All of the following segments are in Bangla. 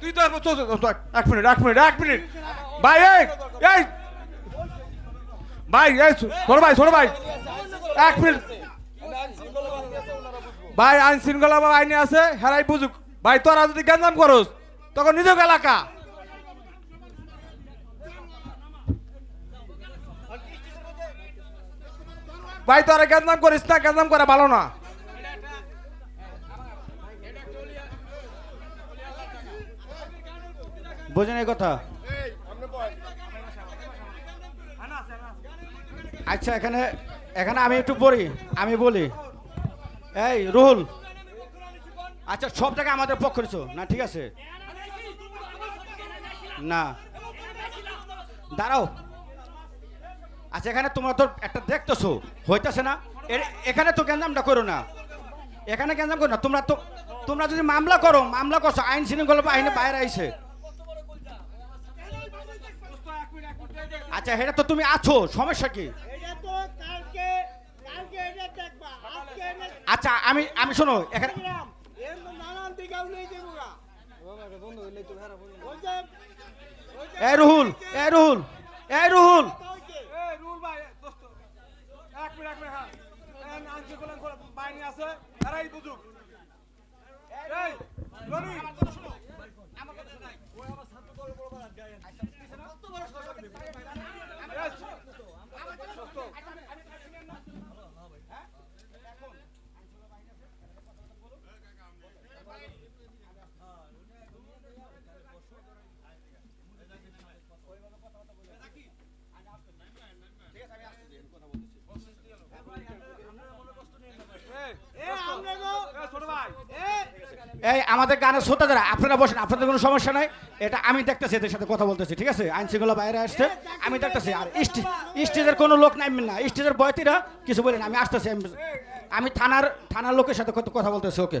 তুই তো চল, এক মিনিট এক মিনিট এক মিনিট। ভাই এই এই। ভাই এই ছোট ভাই ছোট ভাই। এক মিনিট। ভাই আইন শৃঙ্খলা বা আইনে আছে হেরাই বুঝুক। ভাই তোরা যদি গ্যাঞ্জাম করস তখন নিজেও এলাকা ভাই তোরা গ্যাঞ্জাম করিস না গ্যাঞ্জাম করা ভালো না। বোঝেন এই কথা? আচ্ছা এখানে এখানে আমি একটু পড়ি, আমি বলি। এই, রুহুল। আচ্ছা সব জায়গায় আমাদের পক্ষ নিছো না, ঠিক আছে। না। দাঁড়াও। আচ্ছা এখানে তোমরা তো একটা দেখতেছো, হইতেছে না? এখানে তো গ্যাঞ্জামটা করো না। এখানে গ্যাঞ্জাম করো না। তোমরা তো, তোমরা যদি মামলা করো, মামলা করছ, আইন শৃঙ্খলা বাহিনী বাইরে আইছে। আচ্ছা এটা তো তুমি আছো সমস্যা কি? আচ্ছা আমি আমি শোনো এখানে এ রুহুল এ রুহুল এ রুহুল। হ্যাঁ। আছে হেরাই বুঝুক। এই রনি এ আমরা গো এই ছোট ভাই এ এই আমাদের গানের শ্রোতা যারা আপনারা বসেন আপনাদের কোনো সমস্যা নাই। এটা আমি দেখতেছি এদের সাথে কথা বলতেছি ঠিক আছে? আইন শৃঙ্খলা বাইরে আসছে আমি দেখতেছি। আর স্টে- স্টেজের কোনো লোক নামবেন না স্টেজের বয়তিরা কিছু বলেন আমি আসতেছি আমি- আমি থানার থানার লোকের সাথে কত- কথা বলতেছি ওকে?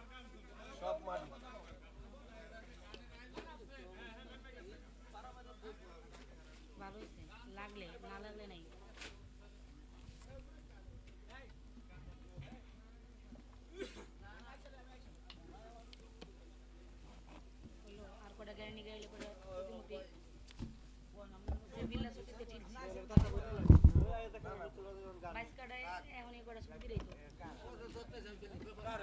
এখন এই কটা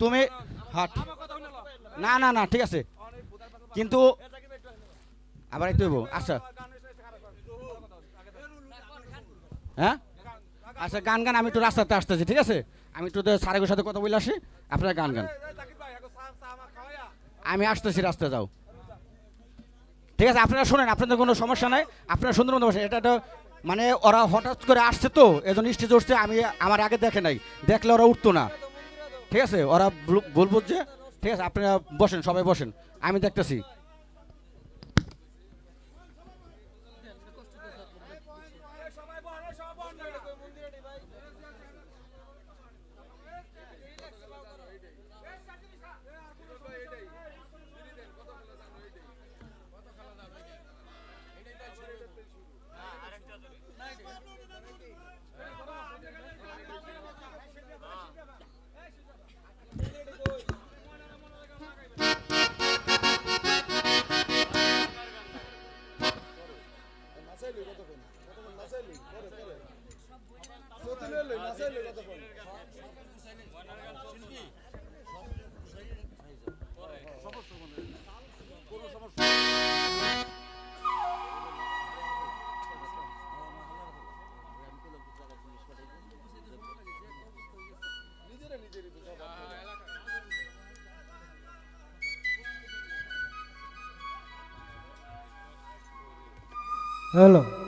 তুমি হাট। না না না, ঠিক আছে। কিন্তু আবার একটু আচ্ছা। হ্যাঁ? আচ্ছা গান গান, আমি একটু রাস্তাতে আসতেছি, ঠিক আছে? আমি একটু সারেগোর সাথে কথা বলে আসি, আপনারা গান গান। আমি আসতেছি, রাস্তায় যাও। ঠিক আছে, আপনারা শোনেন, আপনাদের কোনো সমস্যা নাই। আপনারা সুন্দর মতো এটা তো মানে ওরা হঠাৎ করে আসছে তো এজন স্টেজ উঠছে, আমি আমার আগে দেখে নাই। দেখলে ওরা উঠতো না। ঠিক আছে? ওরা বলব যে, ঠিক আছে, আপনারা বসেন, সবাই বসেন। আমি দেখতেছি এই সবাই বল এই সবাই বল না হ্যালো હલો.